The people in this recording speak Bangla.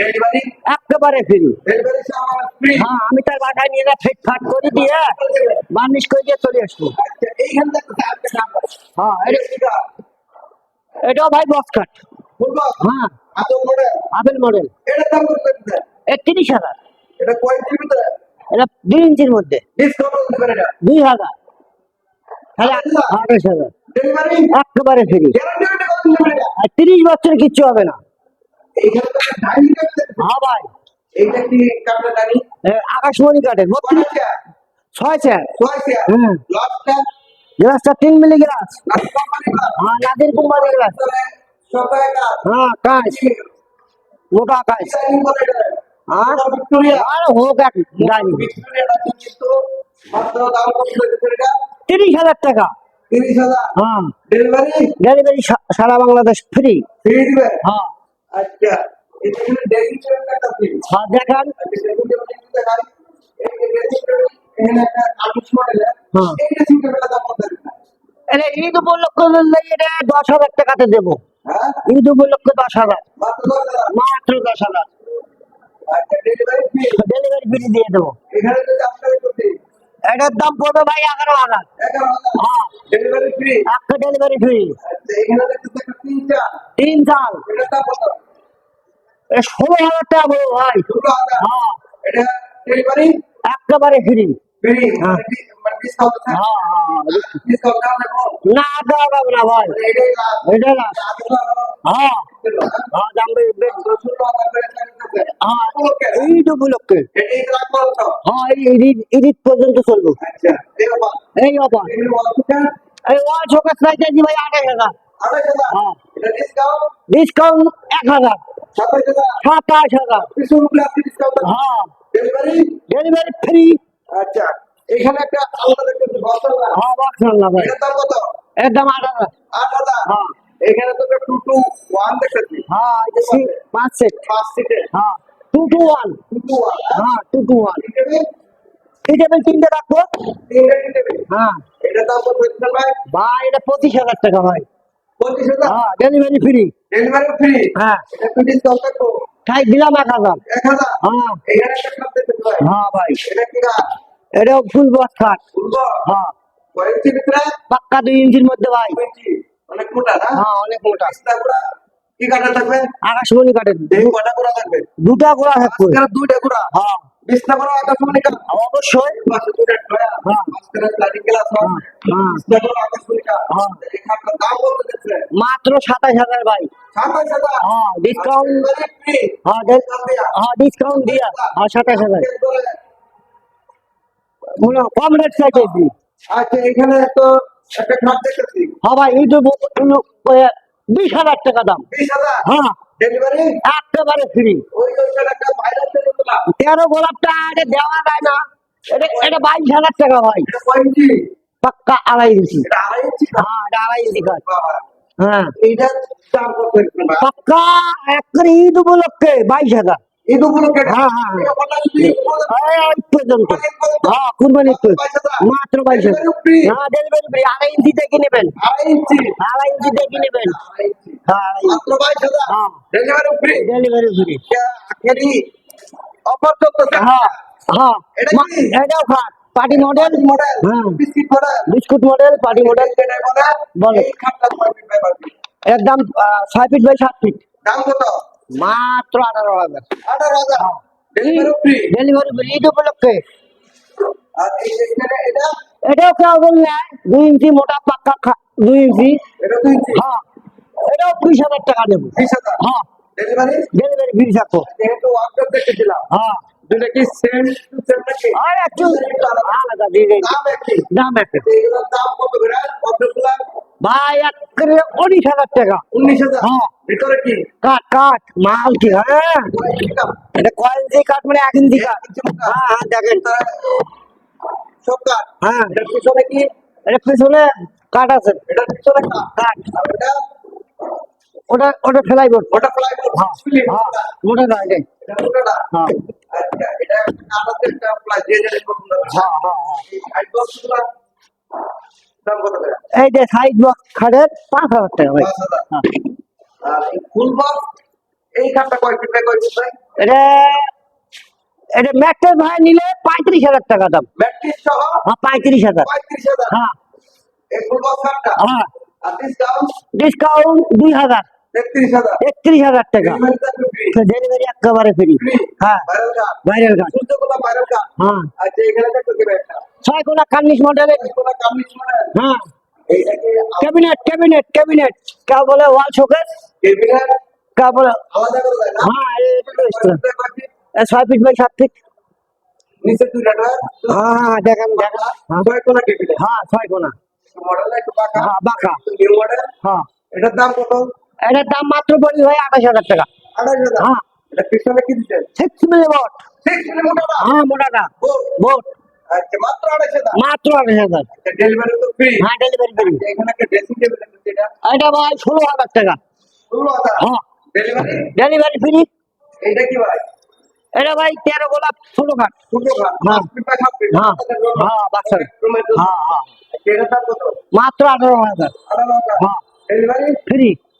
ডেলিভারি একেবারে ফ্রি। হ্যাঁ আমি তার বাসায় নিয়ে করে দিয়ে বার্নিশ করে দিয়ে চলে আসব। আচ্ছা হ্যাঁ এটা এটা- এটাও ভাই বক্স? বলব হ্যাঁ। Apple model? হাজার। এটা কয়েকটির ভিতরে? এটা দুই ইঞ্চির মধ্যে। দুই হাজার। আঠাশ হাজার। একেবারে ফ্রি। তিরিশ বছর কিচ্ছু হবে না। হ্যাঁ ভাই। এইটা কি ছয় চার হুম। গ্লাসটা তিন মিলি গ্লাস। হ্যাঁ নাদির কোম্পানি গ্লাস হ্যাঁ মোটা হ্যাঁ তিরিশ হাজার টাকা। তিরিশ হাজার। হ্যাঁ। ডেলিভারি ডেলিভারি সারা বাংলাদেশ ফ্রি ফ্রি দিবে? হ্যাঁ। আচ্ছা ফ্রি হ্যাঁ দেখান। মডেল হ্যাঁ। ঈদ উপলক্ষে দশ হাজার টাকাতে দেবো। হ্যাঁ? ঈদ উপলক্ষে দশ হাজার। মাত্র দশ হাজার? আচ্ছা ডেলিভারি ফ্রি ফ্রি দিয়ে দেবো। এটার দাম পড়বে ভাই এগারো হাজার। ডেলিভারি ফ্রি একটা ডেলিভারি ফ্রি আচ্ছা তিনটা তিন সাল এটার দাম কত এটা ষোলো হাজার টাকা বলো ভাই হ্যাঁ। এটা ডেলিভারি একেবারে ফ্রি। হ্যাঁ। হ্যাঁ হ্যাঁ ডিসকাউন্ট দেওয়া লাগবে না দেওয়া যাবে না ভাই। এটা না হ্যাঁ। হ্যাঁ দাম বেশ- বেশ। হ্যাঁ ঈদ উপলক্ষে এটাই রাখব তো। হ্যাঁ ঈদ ঈদ পর্যন্ত চলবো। আচ্ছা এই অফার এই ওয়ালটা শোকেস ভাই আঠাশ হাজার। হ্যাঁ। ডিসকাউন্ট ডিসকাউন্ট এক হাজার। সাতাশ হাজার। হ্যাঁ। ডেলিভারি ডেলিভারি ফ্রি আচ্ছা। এখানে একটা আলাদা দেখতে বসল হ্যাঁ বাক্স না ভাই? এটার দাম কত? একদম আট হাজার। আট হাজার? হ্যাঁ। এখানে তো টু টু ওয়ান দেখেছি। হ্যাঁ পাঁচ সেট হ্যাঁ। Two two one two two one হ্যাঁ। টু টু ওয়ান টেবিল তিনটে রাখব হ্যাঁ। দাম কত ভাই? ভাই এটা পঁচিশ হাজার টাকা ভাই। পঁচিশ হাজার? হ্যাঁ ডেলিভারি ফ্রি ডেলিভারি ফ্রি হ্যাঁ। দিলাম হ্যাঁ। হ্যাঁ ভাই। এটা কি গাছ? এটাও ফুল বস খাট বলব হ্যাঁ। কয়েকটি ভিতরে পাক্কা দুই ইঞ্চির মধ্যে ভাই। অনেক মোটা না? হ্যাঁ অনেক মোটা। কি কাটা থাকবে? আকাশমণি কটা থাকবে? দুটা গোড়া থাকবে। দুইটা গুড়া? হ্যাঁ। বিছনা করা। আকাশমণি অবশ্যই। হ্যাঁ। হ্যাঁ, হ্যাঁ। হ্যাঁ। মাত্র সাতাশ হাজার ভাই। হ্যাঁ ডিসকাউন্ট হ্যাঁ হ্যাঁ ডিসকাউন্ট দিয়া। হ্যাঁ সাতাশ হাজার। কম রেট চাইতেছি আচ্ছা এখানে তো একটা খাট দেখতেছি হ্যাঁ ভাই ইউটিউব বিশ হাজার টাকা দাম। বিশ হাজার? হ্যাঁ। ডেলিভারি একেবারে ফ্রি ওই একটা তোলা তেরো গোলাপটা এটা দেওয়া যায় না। এটা এটা বাইশ হাজার টাকা ইঞ্চি? পাক্কা আড়াই ইঞ্চি। আড়াই ইঞ্চি হ্যাঁ এটা আড়াই ইঞ্চি হ্যাঁ। পাক্কা ঈদ উপলক্ষে বাইশ হাজার। ঈদ উপলক্ষে? হ্যাঁ, হ্যাঁ, হ্যাঁ। পর্যন্ত। হ্যাঁ কুরবানি মাত্র বাইশ হাজার। হ্যাঁ ডেলিভারি ফ্রি আড়াই ইঞ্চি দেখে নেবেন। আড়াই ইঞ্চি? আড়াই ইঞ্চি দেখে নেবেন। হ্যাঁ আড়াই হাজার? হ্যাঁ। ডেলিভারি ফ্রি ডেলিভারি ফ্রি আখেরি অফার চলতেছে। হ্যাঁ হ্যাঁ। এটা পার্টি মডেল মডেল হ্যাঁ biscuit model biscuit model party model বলে। ছয় ফিট বাই সাত ফিট দাম কত? মাত্র আঠারো হাজার। আঠারো হাজার। ডেলিভারি ফ্রি ঈদ উপলক্ষে। আর এই যে এখানে এটা? এটাও কেউ বললে দুই ইঞ্চি মোটা পাক্কা দুই ইঞ্চি। হ্যাঁ। এটাও বিশ হাজার টাকা দেবো হ্যাঁ। ডেলিভারি ডেলিভারি ফ্রি থাকব যেহেতু ওয়ার্কশপ দেখেছিলাম হ্যাঁ। দুটো কি সেম টু সেম নাকি? আর একটু আলাদা। দিয়ে দিন। দাম একই। দাম একটা এগুলোর দাম কত করে? কতগুলা ভাই এক করে উনিশ হাজার টাকা। উনিশ হাজার? হ্যাঁ। ভিতরে কি? কাঠ কাঠ মাল কি হ্যাঁ? এটা কয় ইঞ্চি কাঠ মানে এক ইঞ্চি কাঠ। হ্যাঁ হ্যাঁ দেখেন। সব কাঠ? হ্যাঁ। এটার পিছনে কি? এটা পিছনে কাঠ আছে। এটার পিছনে কাঠ? ওটা ওটা ওটা ফেলাই বোর্ড ওটা প্লাইবোর্ড হ্যাঁ হ্যাঁ মোটা না এটাই এটা হ্যাঁ। আচ্ছা এটা কাঠ একটা প্লাই যে যে করুন হ্যাঁ হ্যাঁ হ্যাঁ। এই বক্সগুলো দাম কত করে? এই যে সাইড বক্স খাটের পাঁচ হাজার টাকা ভাই। হ্যাঁ। আর ফুল বক্স এই কাঠটা কয় ফিট কয় ফিট ভাই এটা এটা ম্যাট্রেস ভাড়া নিলে পঁয়ত্রিশ হাজার টাকা দাম। সহ? হ্যাঁ হ্যাঁ। এই ফুল বক্স কাঠটা হ্যাঁ। আর ডিসকাউন্ট ডিসকাউন্ট দুই হাজার। একত্রিশ হাজার। টাকা। ডেলিভারি একেবারে ফ্রি হ্যাঁ। ভাইরাল হ্যাঁ। আচ্ছা এখানে দেখতে দেবে একটা। ছয় কোনা কার্নিশ মডেলের মানে হ্যাঁ। ক্যাবিনেট ক্যাবিনেট ক্যাবিনেট কে বলে ওয়াল শোকেস কে বলে হ্যাঁ ছয় ফিট বাই সাত ফিট হ্যাঁ হ্যাঁ দেখেন দেখেন। হ্যাঁ। ছয় কোনা হ্যাঁ বাঁকা। হ্যাঁ হ্যাঁ। এটার দাম কত? এটার দাম মাত্র পড়ি ভাই আঠাশ হাজার টাকা। হ্যাঁ। হ্যাঁ মোটাটা। বোট আচ্ছা মাত্র আঠাশ হাজার? ডেলিভারি তো ফ্রি হ্যাঁ ডেলিভারি ফ্রি আছে যেটা এটা? ভাই ষোলো হাজার টাকা। হ্যাঁ। ডেলিভারি ডেলিভারি ফ্রি কি ভাই? এটা ভাই তেরো গোলাপ ষোলো ঘাট হ্যাঁ। হ্যাঁ। হ্যাঁ হ্যাঁ হ্যাঁ। মাত্র আঠারো হাজার। হ্যাঁ। ফ্রি